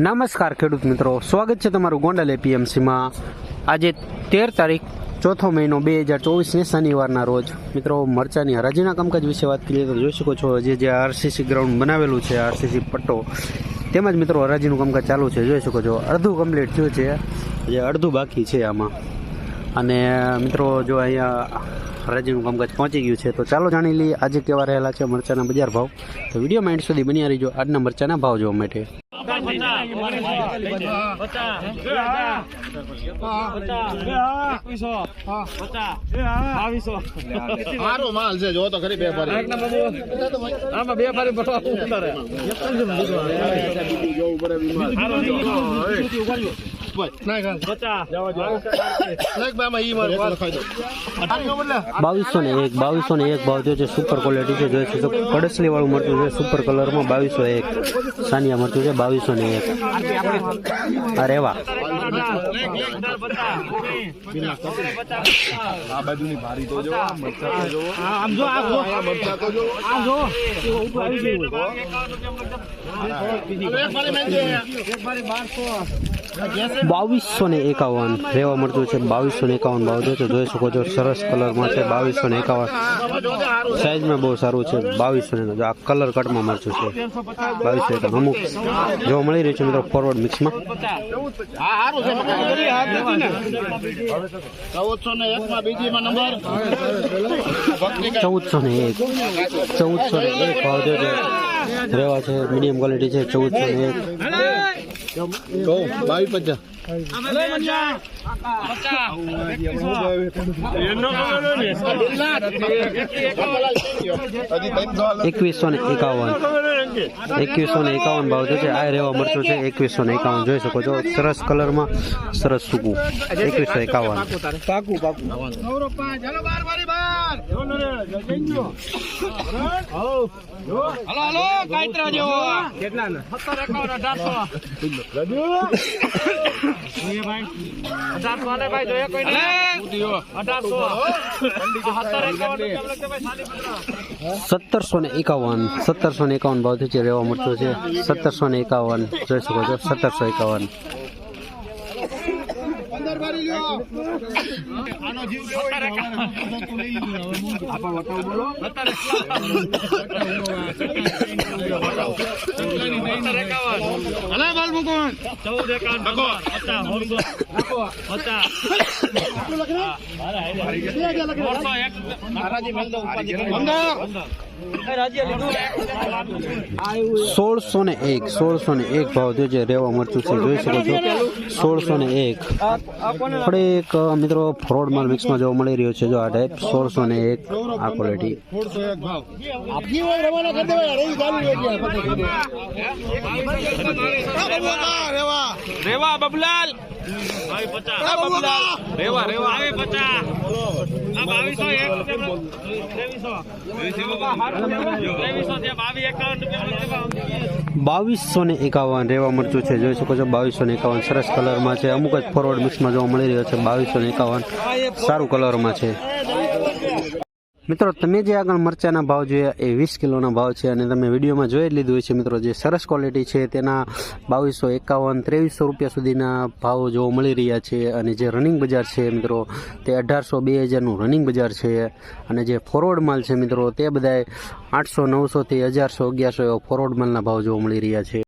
નમસ્કાર ખેડૂત મિત્રો. સ્વાગત છે તમારું ગોંડલ એપીએમસીમાં. આજે તેર તારીખ, ચોથો મહિનો બે હજાર ચોવીસને શનિવારના રોજ. મિત્રો, મરચાની હરાજીના કામકાજ વિશે વાત કરીએ તો જોઈ શકો છો, જે જે આરસીસી ગ્રાઉન્ડ બનાવેલું છે આરસીસી પટ્ટો, તેમજ મિત્રો હરાજીનું કામકાજ ચાલુ છે. જોઈ શકો છો, અડધું કમ્પ્લીટ થયું છે. જે અડધું બાકી છે આમાં. અને મિત્રો, જો અહીંયા હરાજીનું કામકાજ પહોંચી ગયું છે. તો ચાલો જાણી લઈએ આજે કેવા રહેલા છે મરચાના બજાર ભાવ. તો વીડિયો માઇન્ડ સુધી બન્યા રહીજો. આજના મરચાના ભાવ જોવા માટે. સારો માલ છે જો તો ખરી બે આમાં બે ફરી ઉતારે. બાવીસો ને એક બાવીસો ને એક ભાવ છે સુપર ક્વોલિટી છે જોઈ શકો કડસલી વાળું મરચું છે સુપર કલરમાં બાવીસો એક. સાનિયા મરચું છે બાવીસો ને એક. અરે વાહ આ બાવીસો ને એકાવન, રેવા મળતું છે બાવીસો ને એકાવન ભાવ છે જોઈ શકો છો સરસ કલરમાં છે બાવીસો ને એકાવન. સાઈઝમાં બહુ સારું છે બાવીસો ને આ કલર કટમાં મળતું છે બાવીસો એકાવન. અમુક જોવા મળી રહ્યું છે મિત્રો ફોરવર્ડ મિક્સમાં ચૌદસો ને એક. ચૌદસો ને એક ભાવ છે રેવા છે મીડિયમ ક્વોલિટી છે, ચૌદસો ને એક. પચાસ એકવીસો ને એકાવન. એકવીસો એકાવન ભાવ છે આ રેવા મરચું છે એકવીસો એકાવન. જોઈ શકો છો, સરસ કલરમાં સરસ સૂકું. એકવીસો એકાવન. સત્તરસો ને એકાવન, સત્તરસો ને એકાવન ભાવ છે રેવા મરચું છે, સત્તરસો ને એકાવન, જોઈ શકો છો, સત્તરસો એકાવન. આનો જીવ કેવો વટાવ બોલો અલા બાલ મુકુન 14 એકાવન ભગો હતા હોગો હતા લખ રહે અરે આ લખ રહે 401 મહારાજી મલ દો ઉપાધિ અંદર સોળસો ને એક સોળસો ને એક ભાવ થયો રેવા મરચું છે જોઈ શકો છો સોળસો ને એક આપણે એક મિત્રો ફ્રોડ માલ મિક્સમાં જોવા મળી રહ્યો છે જો આ ટાઈપ સોળસો ને એક આ ક્વોલિટી રેવા બબલાલ રેવા રેવા પચાસ બાવીસો ને એકાવન રેવા મરચું છે જોઈ શકો છો બાવીસો ને એકાવન સરસ કલરમાં છે. અમુક જ ફોરવર્ડ મિક્સમાં જોવા મળી રહ્યો છે બાવીસો ને એકાવન સારું કલરમાં છે. મિત્રો, તમે જે આગળ મરચાના ભાવ જોયા એ વીસ કિલોના ભાવ છે અને તમે વિડીયોમાં જોઈ લીધું છે મિત્રો, જે સરસ ક્વોલિટી છે, તેના બાવીસો એકાવન, ત્રેવીસો રૂપિયા સુધીના ભાવ જોવા મળી રહ્યા છે અને જે રનિંગ બજાર છે, મિત્રો, તે અઢારસો બે હજારનું રનિંગ બજાર છે અને જે ફોરવર્ડ માલ છે, મિત્રો, તે બધાય આઠસો નવસોથી હજારસો અગિયારસો એવા ફોરવર્ડ માલના ભાવ જોવા મળી રહ્યા છે.